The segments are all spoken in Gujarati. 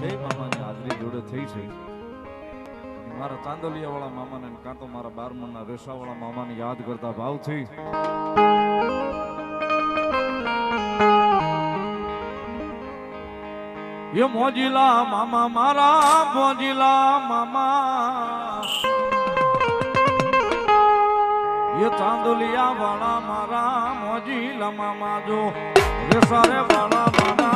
બે મામાની હાજરી જોડે થઈ છે? મારા ચાંદલિયા વાળા મામાને કાં તો મારા બારમણના રેસા વાળા મામાને યાદ કરતા ભાવ ભાવથી એ મોજીલા મામા, મારા મોજીલા મામા. એ ચાંદલિયા વાળા મારા મોજીલા મામા જો રેસારે વાળા મામા.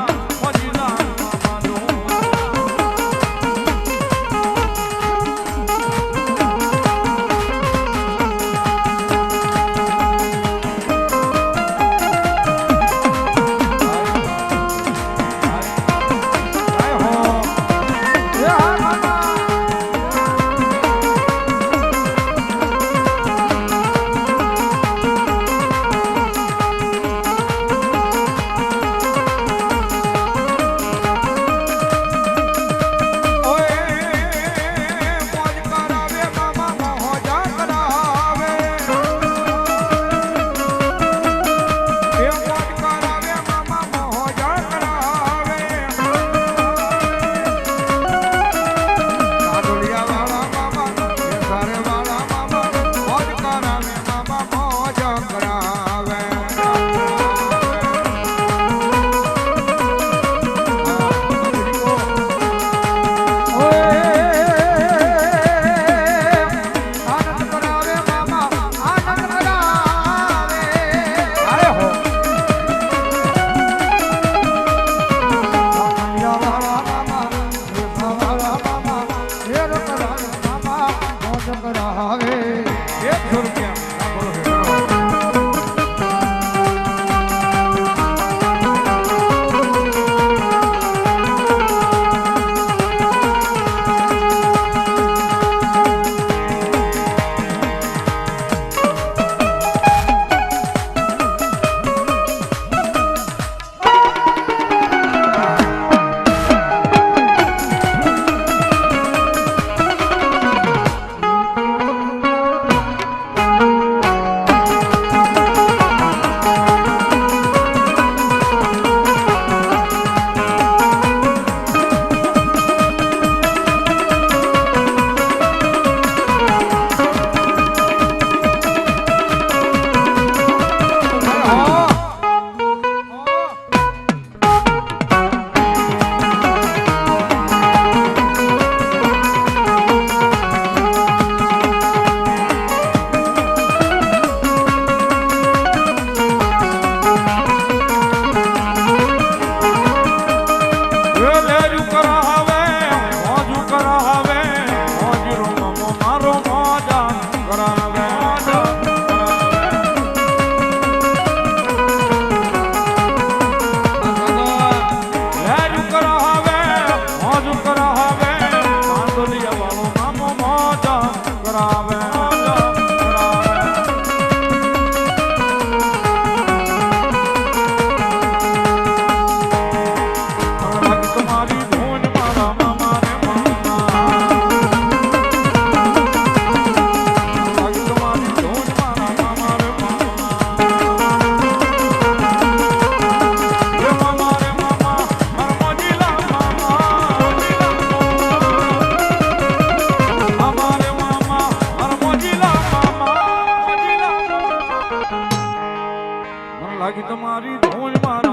રાગ તમારી ધૂનમાં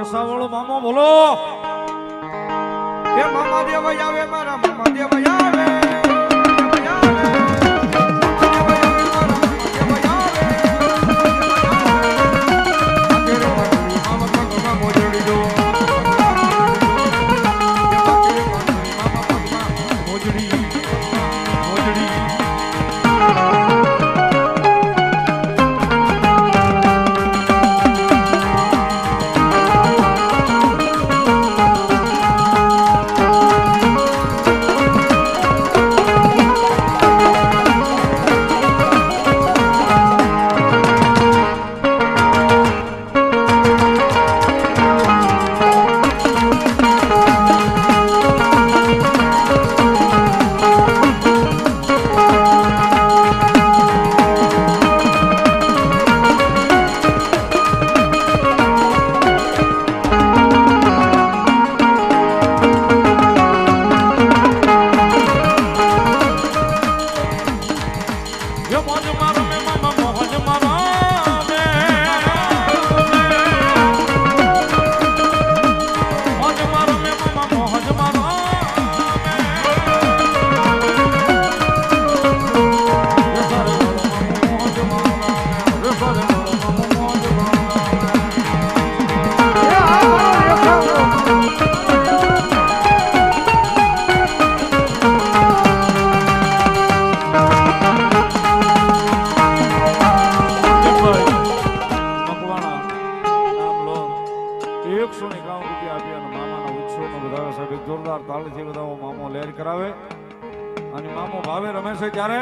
મારો રેસાવાળો મામો બોલો. એ મામા દેવ આવે મારા મામા દેવ એકસો ને રૂપિયા આપી અને મામાના ઉત્સવનો વધારો સાહેબ એક જોરદાર તાળીથી બધા મામો લહેર કરાવે. અને મામો ભાવે રમે છે ત્યારે